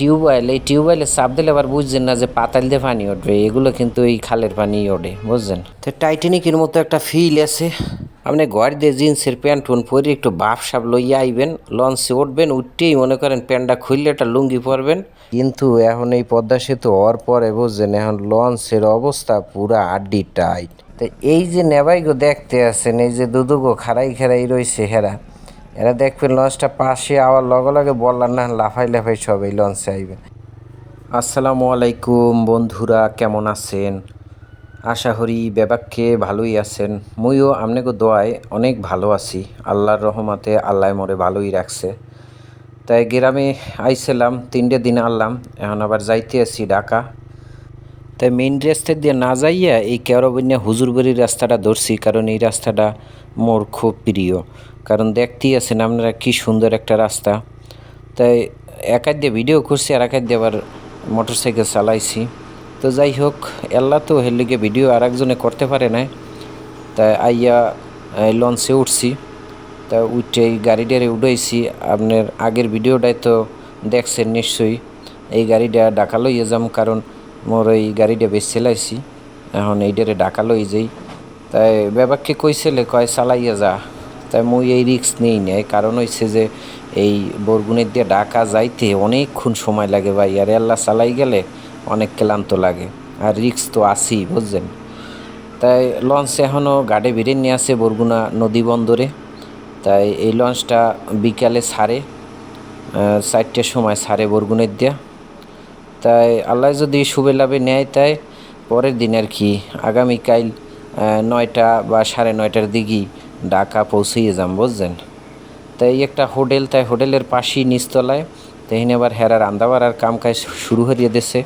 Tubewell, এই টিউবওয়েলে চাপ দিলে আবার বুঝছেন না যে পাতাল দিয়ে পানি উঠবে এগুলো কিন্তু এই খালের পানি ওঠে, বুঝছেন? তো টাইটানিকের মতো একটা ফিল আছে, আপনি ঘর দিয়ে জিন্সের প্যান্ট টুন পরে একটু বাপ সাপ লইয়া আইবেন, লঞ্চে উঠবেন, উঠতেই মনে করেন প্যান্টটা খুললে একটা লুঙ্গি পরবেন। কিন্তু এখন এই পদ্মা সেতু হওয়ার পরে, বুঝছেন, এখন লঞ্চের অবস্থা পুরা আড্ডি টাইট। তো এই যে নেবাইগো দেখতে আছেন, এই যে দুদুগো খাড়াই খাড়াই রয়েছে হেরা এরা দেখবেন লঞ্চটা পাশে আওয়ার লগে লগে বললাম না, লাফাই লাফাই সব এই লঞ্চে আইবে। আসসালামু আলাইকুম বন্ধুরা, কেমন আছেন? আশা করি বেবাককে ভালোই আছেন। মুইও আপনাকে দোয়ায় অনেক ভালো আছি। আল্লাহর রহমতে আল্লাহ মোরে ভালোই রাখছে। তাই গ্রামে আইছিলাম, তিনটে দিন আনলাম, এখন আবার যাইতে আছি ঢাকা। তাই মেইন রাস্তা দিয়ে না যাইয়া এই কেরবিনিয়া হুজুরবাড়ির রাস্তাটা ধরছি, কারণ এই রাস্তাটা মোর খুব প্রিয়। কারণ দেখতেই আছেন আপনারা কি সুন্দর একটা রাস্তা। তাই একার দিয়ে ভিডিও করছি, আর একার দিয়ে আবার মোটর সাইকেল চালাইছি। তো যাই হোক এল্লা তো হেলিগে ভিডিও আর একজনে করতে পারে না তাই আইয়া লঞ্চে উঠছি। তা উঠে এই গাড়িটারে উঠাইছি। আপনার আগের ভিডিওটাই তো দেখছেন নিশ্চয়ই। এই গাড়িটা ডাকা লইয়ে যাম, কারণ মোর এই গাড়িটা বেশ চালাইছি। এখন এইটারে ডাকা লই যাই। তাই ব্যাপারকে কইছিলে কয় চালাইয়া যা। তাই মুই এই রিক্স নেই নেয় কারণ হইছে যে এই বরগুনের দিয়ে ঢাকা যাইতে অনেকক্ষণ সময় লাগে ভাই। আর এল্লা চালাই গেলে অনেক ক্লান্ত লাগে। আর রিক্স তো আসি বুঝছেন? তাই লঞ্চ এখনও গাড়ি বেরিয়ে নিয়ে আসে বরগুনা নদী বন্দরে। তাই এই লঞ্চটা বিকালে আহ, চারটের সময় ছাড়ে বরগুনের দিয়া। তাই আল্লাহ যদি শুভে লাভে নেয় তাই পরের দিন আর কি। আগামীকাল নয়টা বা সাড়ে নয়টার দিকেই ঢাকা পৌঁছিয়ে যাম, বুঝছেন? তাই একটা হোটেল, তাই হোটেলের পাশেই নিচতলায় তাই আবার হেরা বাড়ার কাম কাজ শুরু হরিয়ে দিছে।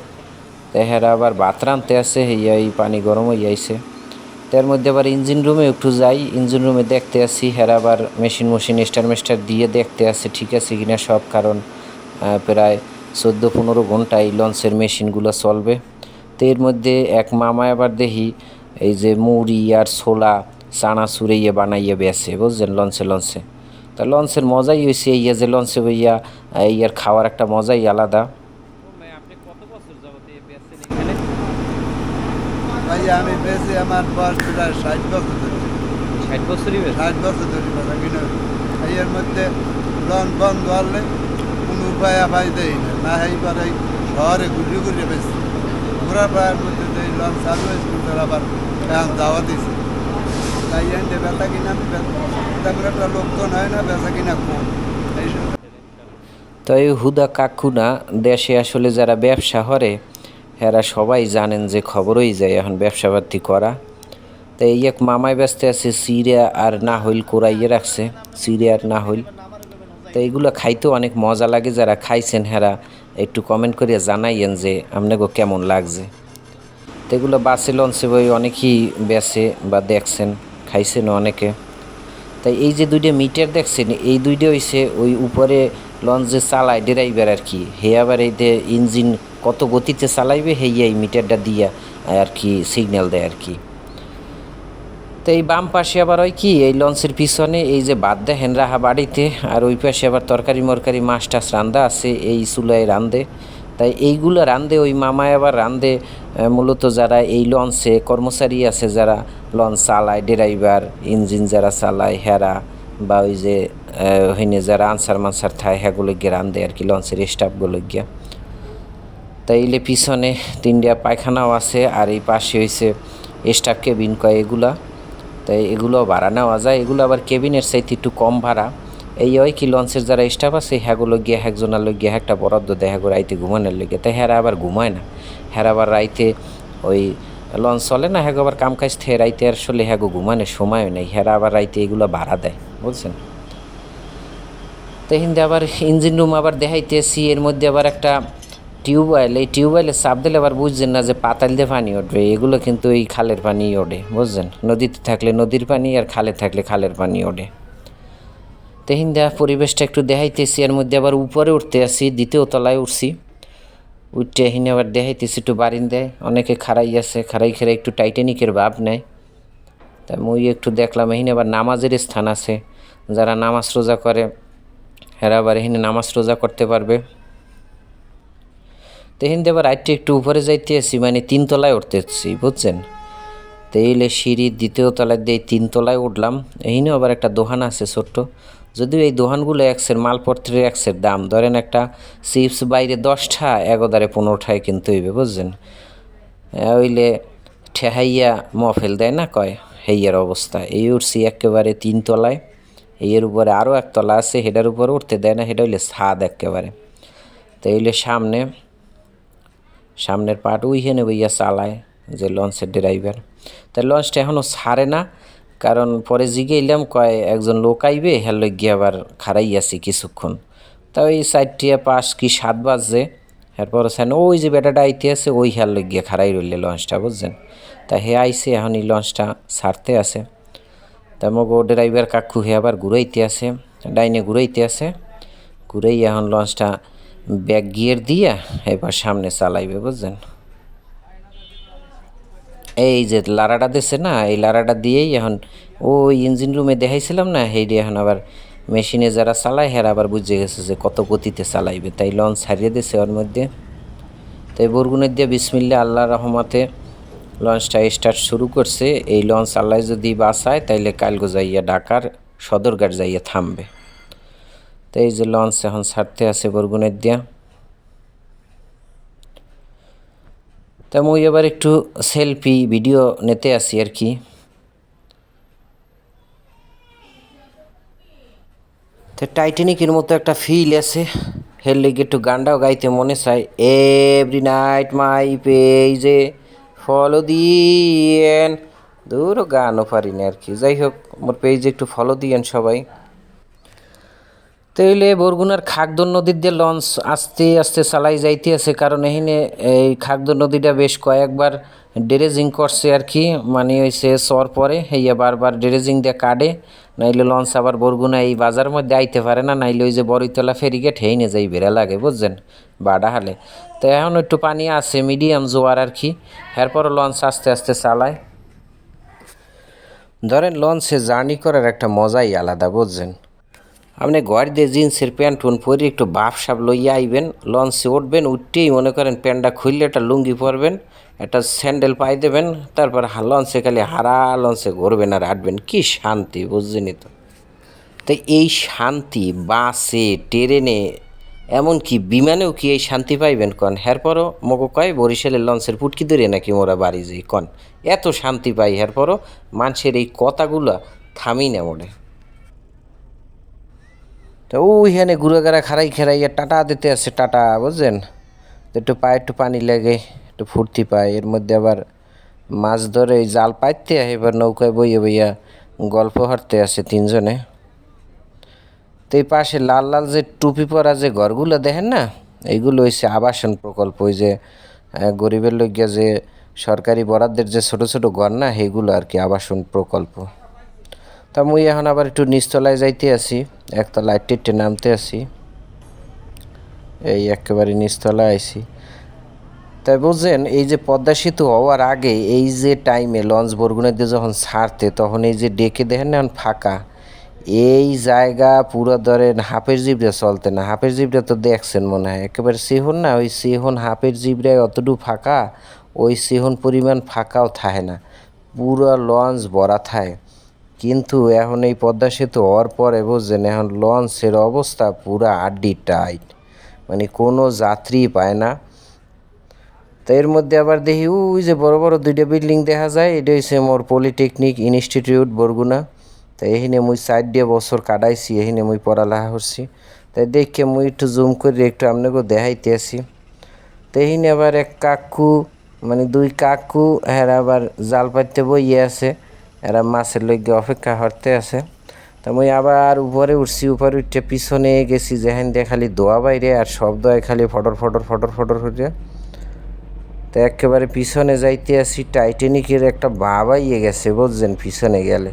তাই হেরা আবার ভাত রাঁধতে হইয়া এই পানি গরম হয়ে আইছে। তার মধ্যে আবার ইঞ্জিন রুমে একটু যাই, ইঞ্জিন রুমে দেখতে আসি, হেরা আবার মেশিন মেশিন স্টার মেস্টার দিয়ে দেখতে আসে, ঠিক আছে কিনা সব, কারণ প্রায় চোদ্দ পনেরো ঘণ্টা এই লঞ্চের মেশিনগুলো চলবে। তো এর মধ্যে এক মামা আবার দেখি, এই যে মুড়ি আর ছোলা চানা চুড়াইয়ে বানাইয়ে বেছে বুঝছেন লঞ্চে লঞ্চে। তা লঞ্চের মজাই হয়েছে ইয়া যে লঞ্চে বইয়া ইয়ার খাওয়ার একটা মজাই আলাদা। ভাই আপনি কত বছর যাবত এই বেচছেন আমি বেশি আমার বয়স প্রায় ষাট বছর ধরে। ষাট বছরই ষাট বছর ধরে কথা কিনা এর মধ্যে লন বন্ধ হলে কোনো উপায় পাই দেই না। না এইবার এই শহরে ঘুরে ঘুরে বেশি ঘোরা পায়ের মধ্যে এই লন চালু হয়েছে তারা আবার এখন দাওয়া দিছে। তাই এনতে বেচা কিনা তেমন একটা লোকজন হয় না কিনা কম। তো এই হুদা কাকুনা দেশে আসলে যারা ব্যবসা করে, এরা সবাই জানেন যে খবরই যায় এখন ব্যবসা পাতি করা। তো এই এক মামায় ব্যস্ত আছে, সিরিয়া আর না হইল কোরাইয়ে রাখছে, সিরিয়া আর না হইল তো এইগুলো খাইতেও অনেক মজা লাগে, যারা খাইছেন হেরা একটু কমেন্ট করিয়া জানাইয়েন যে আপনাকে কেমন লাগছে। তো এগুলো বাসে লঞ্চে বই অনেকেই বেছে বা দেখছেন। খাইছেন অনেকে। তাই এই যে দুইটা মিটার দেখছেন, এই দুইটা হইছে ওই উপরে লঞ্চ চালায় ড্রাইভার আর কি। হে আবার এই যে ইঞ্জিন কত গতিতে চালাইবে হেইয়া এই মিটারটা দিয়া আর কি সিগন্যাল দেয় আর কি। তো এই বাম পাশে আবার হয় কি, এই লঞ্চের পিছনে এই যে বাদ দেখেন রাহা বাড়িতে, আর ওই পাশে আবার তরকারি মরকারি মাছ টাছ রান্দা আছে, এই চুলায় রান্দে। তাই এইগুলো রান্দে ওই মামায় আবার রান্দে মূলত যারা এই লঞ্চে কর্মচারী আছে, যারা লঞ্চ চালায়, ড্রাইভার, ইঞ্জিন যারা চালায়, হেরা বা ওই যে হইনে যারা আনসার মানসার থায় হ্যাগুলো গিয়ে রান্দে আর কি, লঞ্চের স্টাফগুলো গিয়া। তাই এলে পিছনে তিনটা পায়খানাও আছে, আর এই পাশে হয়েছে স্টাফ কেবিন কয় এগুলা। তাই এগুলো ভাড়া নেওয়া যায়, এগুলো আবার কেবিনের চাইতে একটু কম ভাড়া। এই হয় কি লঞ্চের যারা স্টাফ আছে হ্যাগুলো গিয়ে একজনের লোক গিয়ে একটা বরাদ্দ দেয় হ্যাগো রাইতে ঘুমানোর লেগে তাই হ্যারা আবার ঘুমায় না। হ্যারা আবার রাইতে ওই লঞ্চ চলে না, হ্যাগো আবার কাম কাজ থেকে রাইতে আসলে হ্যাগো ঘুমানোর সময়ও নেই। হ্যারা আবার রাইতে এগুলো ভাড়া দেয়, বুঝছেন? তো হিন্দে আবার ইঞ্জিন রুম আবার দেখাইতেছি, এর মধ্যে আবার একটা টিউবওয়েল এই টিউবওয়েলে চাপ দিলে আবার বুঝছেন না যে পাতাল দিয়ে পানি উঠবে এগুলো কিন্তু এই খালের পানি ওঠে, বুঝছেন? নদীতে থাকলে নদীর পানি আর খালে থাকলে খালের পানি ওঠে। তো দেয়া পরিবেশটা একটু দেখাইতেছি, এর মধ্যে আবার উপরে উঠতে আসি, দ্বিতীয় তলায় উঠছি। উঠতে হিনে আবার দেখাইতেছি একটু বারিন্দায় অনেকে খাড়াই আছে, খাড়াই খেড়াই একটু টাইটানিকের ভাব নেয়। তা মুই একটু দেখলাম, এখানে আবার নামাজের স্থান আছে, যারা নামাজ রোজা করে হেরা আবার এখানে নামাজ রোজা করতে পারবে। তো হিন্দে আবার আইটি একটু উপরে যাইতে আসি মানে তিনতলায় উঠতেছি বুঝছেন? তো এইলে সিঁড়ির দ্বিতীয় তলায় দিয়ে তিনতলায় উঠলাম এইখানে আবার একটা দোকান আছে ছোট্ট যদিও এই দোকানগুলো একসের মালপত্রের একসের দাম, ধরেন একটা চিপস বাইরে দশটা, এগোদারে পনেরোটায় কিনতে হইবে, বুঝছেন? ওইলে ঠেহাইয়া মফেল দেয় না কয়? হেইয়ার অবস্থা। এই উঠছি একেবারে তিনতলায় এর উপরে আরও একতলা আছে হেটার উপরে উঠতে দেয় না সেটা হইলে ছাদ একেবারে। তো এইলে সামনে, সামনের পাট ওইখানে বইয়া চালায় যে লঞ্চের ড্রাইভার। তাই লঞ্চটা এখনও ছাড়ে না কারণ পরে জিগেইলাম কয় একজন লোক আইবে হ্যাঁ গিয়ে আবার খারাই আছি কিছুক্ষণ। তা ওই চারটিয়া পাঁচ কি সাত বাজে এরপর সেন, ওই যে বেটাটা আইতে আছে, ওই হ্যাঁ গিয়ে খারাই রইলে লঞ্চটা বুঝছেন? তা হে আইসে এখন এই লঞ্চটা ছাড়তে আছে। তা মগো ড্রাইভার কাকু হে আবার ঘুরাইতে আছে, ডাইনে ঘুরাইতে আছে। ঘুরাই এখন লঞ্চটা ব্যাক গিয়ার দিয়া এবার সামনে চালাইবে, বুঝছেন? এই যে লারাটা দিছে না, এই লারাটা দিয়েই এখন ওই ইঞ্জিন রুমে দেখাইছিলাম না, হেইডি এখন আবার মেশিনে যারা চালায়, হেরা আবার বুঝে গেছে যে কত গতিতে চালাইবে। তাই লঞ্চ হারিয়ে দিছে ওর মধ্যে। তাই বরগুনের দিয়ে বিসমিল্লা আল্লাহ রহমাতে লঞ্চটা স্টার্ট শুরু করছে। এই লঞ্চ আল্লাহ যদি বাঁচায়, তাইলে কালগো যাইয়া ঢাকার সদরঘাট যাইয়া থামবে। তো এই যে লঞ্চ এখন ছাড়তে আছে বরগুনের দিয়া। তা মুই এবার একটু সেলফি ভিডিও নিতে আসি আর কি। তো টাইটানিকের মতো একটা ফিল আছে। হের লেগে একটু গানটাও গাইতে মনে চায় এভরি নাইট মাই পেজে ফলো দিয়েন। দূরও গানও পারি না আর কি। যাই হোক, মোর পেজে একটু ফলো দিয়েন সবাই। তাইলে বরগুনার খাগদর নদীর দিয়ে লঞ্চ আস্তে আস্তে চালাই যাইতে আছে কারণ এখানে এই খাগদর নদীটা বেশ কয়েকবার ড্রেজিং করছে আর কি। মানে হয়েছে সর পরে, হইয়া বারবার ড্রেজিং দিয়ে কাটে নাইলে লঞ্চ আবার বরগুনা এই বাজার মধ্যে আইতে পারে না, নাইলে ওই যে বড়ইতলা ফেরিগেট হেইনে যাই, বেড়া লাগে, বুঝছেন? বাডা হালে। তো এখন একটু পানি আছে, মিডিয়াম জোয়ার আর কি। এরপর লঞ্চ আস্তে আস্তে চালায়। ধরেন লঞ্চে জার্নি করার একটা মজাই আলাদা, বুঝছেন? আপনি দিয়ে জিন্সের প্যান্ট টুন পরে একটু বাপ সাপ লইয়া আইবেন, লঞ্চে উঠবেন, উঠতেই মনে করেন প্যান্টটা খুললে একটা লুঙ্গি পরবেন, একটা স্যান্ডেল পাই দেবেন, তারপর লঞ্চে খালি হারা লঞ্চে ঘুরবেন আর হাঁটবেন। কি শান্তি, বুঝছেনই তো? তো এই শান্তি বাসে, ট্রেনে, এমনকি বিমানেও কি এই শান্তি পাইবেন কন? এরপরও মগো কয়, বরিশালের লঞ্চের পুটকি ধরে নাকি মোরা বাড়ি যাই কন? এত শান্তি পাই এরপরও মানুষের এই কথাগুলো থামি না মোড়ে। তো ওইখানে ঘুরে খারাই খেরাইয়া টাটা দিতে আছে টাটা, বুঝছেন? তো একটু পায়ে একটু পানি লাগে, একটু ফুর্তি পায়। এর মধ্যে আবার মাছ ধরে জাল পাইতে এবার নৌকায় বইয়ে বইয়া গল্প হাঁটতে আছে তিনজনে। তো এই পাশে লাল লাল যে টুপি পরা যে ঘরগুলো দেখেন না এইগুলো হচ্ছে আবাসন প্রকল্প। ওই যে গরিবের লোকিয়া যে সরকারি বরাদ্দের যে ছোট ছোট ঘর না সেইগুলো আর কি আবাসন প্রকল্প। তা মুই এখন আবার একটু নিচতলায় যাইতে আছি। একতলায় টেটে নামতে আসি এই একেবারে নিচতলায় আইছি। তাই বুঝছেন, এই যে পদ্মা সেতু হওয়ার আগে এই যে টাইমে লঞ্চ বরগুনা দিয়ে যখন ছাড়তে, তখন এই যে ডেকে দেখেন না এখন ফাঁকা? এই জায়গা পুরো ধরেন হাফের জিবরা চলতে না। হাফের জিবরা তো দেখছেন মনে হয়। একেবারে সিহন না, ওই সিহন হাফের জিবরায় অতটুকু ফাঁকা, ওই সিহন পরিমাণ ফাঁকাও থাকে না। পুরো লঞ্চ ভরা থাকে। কিন্তু এখন এই পদ্মা সেতু হওয়ার পরে বুঝছেন, এখন লঞ্চের অবস্থা পুরো আড্ডি টাইট। মানে কোনো যাত্রী পায় না। তো এর মধ্যে আবার দেখি, ওই যে বড় বড় দুইটা বিল্ডিং দেখা যায়, এটা হচ্ছে মোর পলিটেকনিক ইনস্টিটিউট, বরগুনা। তো এখানে মুই সাইড দিয়ে বছর কাটাইছি, এখানে মুই পড়ালেখা করছি। তাই দেখে মুই একটু জুম করে একটু আপনাকে দেখাইতে আসি। তো এখানে আবার এক কাকু মানে দুই কাকু, এরা আবার জাল পাইতে বইয়ে আছে। এরা মাছের লইগে অপেক্ষা করতে আছে। তা মুই আবার উপরে উঠছি, উপরে উঠে পিছনে গেছি যেখান দিয়ে খালি দোয়া বাইরে আর শব্দ হয় খালি ফটর ফটর ফটর ফটর হয়ে তো একেবারে পিছনে যাইতে আসি টাইটানিকের একটা বাবা ইয়ে গেছে, বুঝছেন, পিছনে গেলে।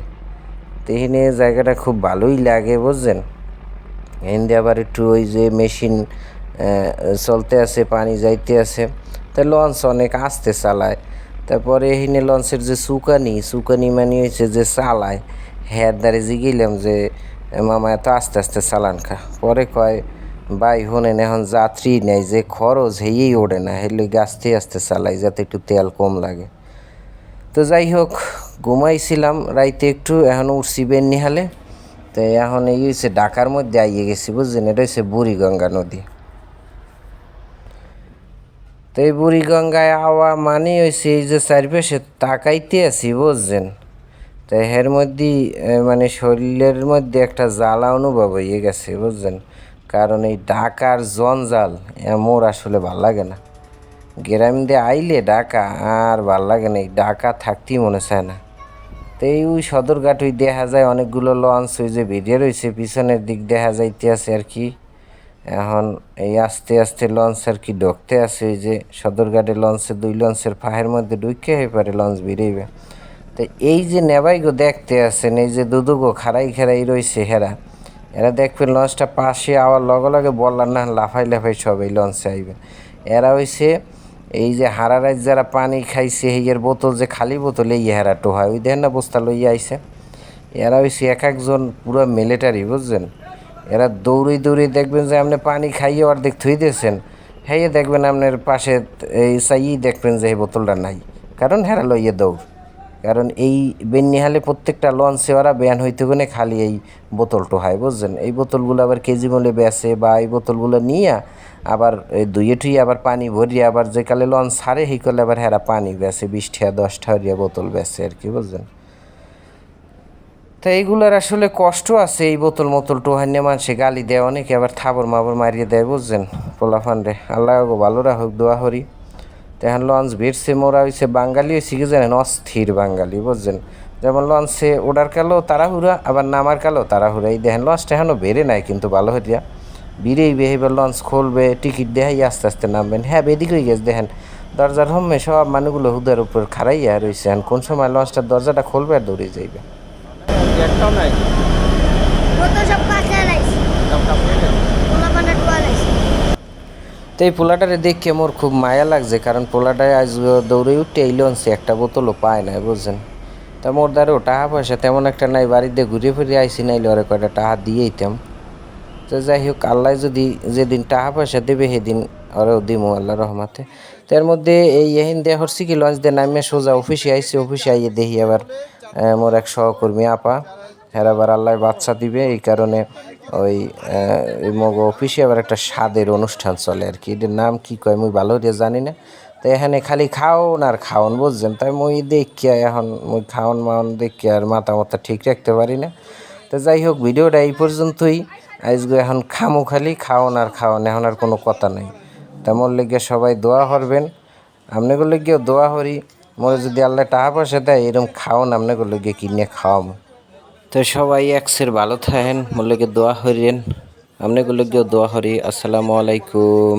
তো এখানে জায়গাটা খুব ভালোই লাগে, বুঝছেন। এখানে আবার একটু ওই যে মেশিন চলতে আছে, পানি যাইতে আছে। তা লঞ্চ অনেক আস্তে চালায়। তারপরে এখানে লঞ্চের যে সুকানি সুকানি মানে হয়েছে যে চালায়। হ্যাঁ দ্বারে জিগিলাম যে, মামা এত আস্তে আস্তে চালান খা। পরে কয়, ভাই হোনেন এখন যাত্রী নেই, যে খরচ হেয়েই ওড়ে না। হেলে আস্তে আস্তে চালাই, যাতে একটু তেল কম লাগে। তো যাই হোক, ঘুমাইছিলাম, রাইতে একটু, এখন উঠছি বেন্নিহালে তো এখন এই হচ্ছে ঢাকার মধ্যে আইয়ে গেছি, বুঝছেন? এটা হচ্ছে বুড়িগঙ্গা নদী। তো এই বুড়িগঙ্গায় আওয়া মানে হয়েছে এই যে চারিপাশে তাকাইতে আছি, বুঝছেন? তো এর মধ্যে মানে শরীরের মধ্যে একটা জ্বালা অনুভব হয়ে গেছে, বুঝছেন? কারণ এই ঢাকার জঞ্জাল মোর আসলে ভালো লাগে না। গ্রাম দিয়ে আইলে ঢাকা আর ভালো লাগে না, এই ঢাকা থাকতেই মনে চায় না। তো এই ওই সদরঘাট ওই দেখা যায় অনেকগুলো লঞ্চ ওই যে বেরিয়ে রয়েছে পিছনের দিক দেখা যাইতে আছে আর কি। এখন এই আস্তে আস্তে লঞ্চ আর কি ঢুকতে আছে ওই যে সদরঘাটে লঞ্চে দুই লঞ্চের ফাহের মধ্যে ঢুকে হয়ে পারে লঞ্চ বেরিয়েবে তো এই যে নেবাইগো দেখতে আছেন, এই যে দুদুগো খাড়াই খাড়াই রয়েছে হেরা, এরা দেখবেন লঞ্চটা পাশে আওয়ার লগে লগে বললার না, লাফাই লাফাই সব এই লঞ্চে আইবে। এরা হইছে এই যে হারারাজ যারা পানি খাইছে এইয়ের বোতল যে খালি বোতল, এই হেরা টোহায় ওই দেখেন না বস্তা লইয়া আইছে। এরা হইছে এক একজন পুরো মিলিটারি বুঝছেন? এরা দৌড়ি দৌড়ি দেখবেন যে আপনি পানি খাইয়ে অর্ধেক থুই দিয়েছেন। হ্যাঁ দেখবেন আপনার পাশে এই চাই দেখবেন যে এই বোতলটা নাই। কারণ হেরা লইয়ে দৌড়। কারণ এই বেন্নিহালে প্রত্যেকটা লঞ্চে ওরা ব্যান হইতে গনে খালি এই বোতল হয়, বুঝছেন? এই বোতলগুলো আবার কেজি মূল্যে বেচে বা এই বোতলগুলো নিয়ে আবার দুইয়ে টুইয়ে আবার পানি ভরিয়ে আবার যে কালে লঞ্চ ছাড়ে, সেই কালে আবার হেরা পানি বেচে, বিশ টাকা দশ টাকা বোতল বেচে আর কি, বুঝছেন? তো এইগুলোর আসলে কষ্ট আছে, এই বোতল মোতল টোহান্য মানুষে গালি দেয় অনেকে, আবার থাবর মাবর মারিয়ে দেয়, বুঝছেন? পোলাফান রে, আল্লাহ গো, ভালো রাখুক, দোয়া হরি তো এখন লঞ্চ ভিড়ছে মোরা হয়েছে বাঙালি হয়েছে কি জানেন, অস্থির বাঙালি, বুঝছেন? যেমন লঞ্চে ওডার কালো তাড়াহুড়া, আবার নামার কালো তাড়াহুড়া। এই দেখেন, লঞ্চটা এখনও বেড়ে নাই কিন্তু ভালো হইয়া। বিড়েই বেহেবার লঞ্চ খুলবে, টিকিট দেখাই আস্তে আস্তে নামবেন। হ্যাঁ বেদিকে হয়ে গেছে, দেখেন, দরজার হোমে সব মানুষগুলো হুদার উপর খাড়াইয়া রয়েছে কোন সময় লঞ্চটার দরজাটা খুলবে আর দৌড়ে যাইবে? একটাও নাই? কত সব কাছে লাইছি দামটা পেলে পোলা পানা টুয়া লাইছি তো এই পোলাটারে দেখে মোর খুব মায়া লাগছে কারণ পোলাটায় আজ দৌড়ে উঠতে এই লঞ্চে একটা বোতলও পায় না বুঝছেন? তা মোর দ্বারেও টাকা পয়সা তেমন একটা নাই বাড়িতে ঘুরে ফিরে আইসি নাইলে ওরে কয়টা টাকা দিয়ে দিতাম তো যাই হোক আল্লাহ যদি যেদিন টাকা পয়সা দেবে সেদিন ওরেও দিমু আল্লাহ রহমাতে। তো এর মধ্যে এই এহিন দেয়া হরছি কি লঞ্চ দিয়ে নামিয়ে সোজা অফিসে আইসি অফিসে আইয়ে দেখি আবার মোর এক সহকর্মী আপা হ্যাঁ আবার আল্লাহ বাচ্চা দিবে, এই কারণে ওই মগ অফিসে আবার একটা স্বাদের অনুষ্ঠান চলে আর কি। এটার নাম কি কয় মুই ভালো করে জানি না। তো এখানে খালি খাওন আর খাওন, বুঝছেন? তাই মুই দেখি এখন মুই খাওন মাওন দেখি আর মাথা ঠিক রাখতে পারি না। তো যাই হোক, ভিডিওটা এই পর্যন্তই। আজকে এখন খামো খালি, খাওন আর খাওন, এখন আর কোনো কথা নাই। তেমন লেগে সবাই দোয়া করবেন। আপনাদের লেগেও দোয়া করি। মোরে যদি আল্লাহ টাকা পয়সা দেয় এরকম খাওন আপনাকে লোকে কিনে খাওয়াম। তো সবাই একসের ভালো থাকেন মোর দোয়া হরিয়েন আপনাকে লোকেও দোয়া হরি আসসালামু আলাইকুম।